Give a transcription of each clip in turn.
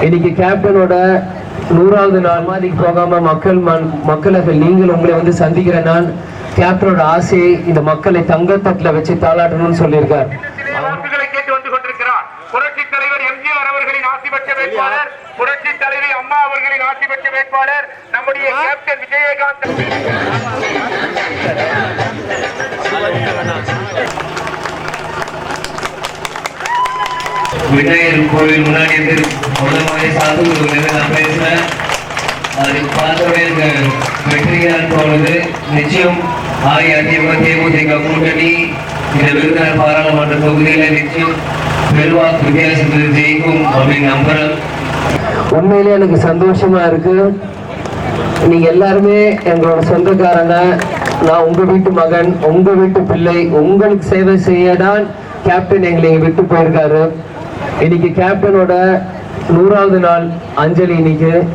இன்னைக்கு கேப்டனோட நூறாவது நாள் மாதிரிக்கு போகாம மக்கள் மன்- மக்களாக நீங்கள் உங்களை வந்து சந்திக்கிற நான் கேப்டனோட ஆசையை இந்த மக்களை தங்கத்தட்டுல வச்சு தாளாட்டணும்னு சொல்லியிருக்கார். சில கேட்டு வந்து கொண்டிருக்கிறார். புரட்சி தலைவர் எம்ஜிஆர் அவர்களின் ஆட்சி பெற்ற வேட்பாளர் புரட்சி தலைவி அம்மா அவர்களின் ஆட்சி பெற்ற வேட்பாளர் நம்முடைய கேப்டன் விஜயகாந்த் விநாயகர் கோவில் முன்னாடி இருந்து முதல் மாதிரி சாப்பிட்டு நான் பேசுறேன். அதை பார்த்தோடனே எனக்கு வெற்றிகரன் தோணுது நிச்சயம் அஇஅதிமுக தேமுதிக கூட்டணி இந்த விருதுநகர் பாராளுமன்ற தொகுதியில நிச்சயம் பெருவாக்கு வித்தியாசத்தில் ஜெயிக்கும் அப்படின்னு நம்புறேன். உண்மையிலே எனக்கு சந்தோஷமா இருக்கு. நீங்க எல்லாருமே எங்களோட சொந்தக்காரங்க. நான் உங்க வீட்டு மகன் உங்க வீட்டு பிள்ளை. உங்களுக்கு சேவை செய்ய தான் கேப்டன் எங்களை விட்டு போயிருக்காரு. இன்னைக்கு கேப்டனோட நூறாவது நாள் அஞ்சலி இன்னைக்கு.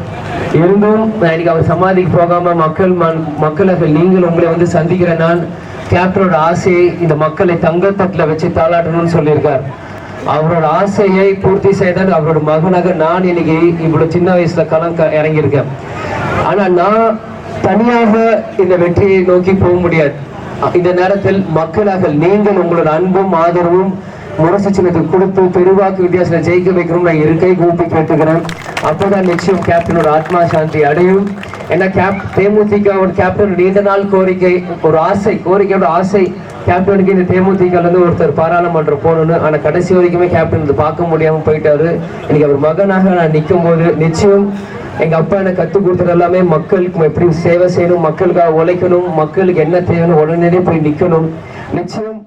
இருந்தும் நான் இன்னைக்கு அவர் சமாதிக்கு போகாம மக்கள் மன்- மக்களாக நீங்கள் உங்களை வந்து சந்திக்கிற நான் கேப்டனோட ஆசையை இந்த மக்களை தங்கத்தட்டில் வச்சு தாளாட்டணும்னு சொல்லியிருக்கார். அவரோட ஆசையை பூர்த்தி செய்தால் அவரோட மகனாக நான் இன்னைக்கு இவ்வளவு சின்ன வயசுல களம் இறங்கியிருக்கேன். ஆனா நான் தனியாக இந்த வெற்றியை நோக்கி போக முடியாது. இந்த நேரத்தில் மக்களாக நீங்கள் உங்களோட அன்பும் ஆதரவும் முரசு கொடுத்து பெருவாக்கு வித்தியாசத்தில் ஜெயிக்க வைக்கணும் நான் இருக்கை கூப்பி கேட்டுக்கிறேன். அப்போதான் நிச்சயம் கேப்டனோட ஆத்மா சாந்தி அடையும். ஏன்னா கேப் தேமுதிக கேப்டன் நீண்ட நாள் கோரிக்கை ஒரு ஆசை கோரிக்கையோட ஆசை. கேப்டனுக்கு இந்த தேமுதிக இருந்து ஒருத்தர் பாராளுமன்றம் போகணும்னு ஆனால் கடைசி வரைக்குமே கேப்டன் இது பார்க்க முடியாமல் போயிட்டாரு. இன்னைக்கு அவர் மகனாக நான் நிற்கும் போது நிச்சயம் எங்க அப்பா எனக்கு கற்றுக் கொடுத்தது எல்லாமே மக்களுக்கு எப்படி சேவை செய்யணும் மக்களுக்காக உழைக்கணும் மக்களுக்கு என்ன தேவைன்னு உடனே போய் நிக்கணும். நிச்சயம்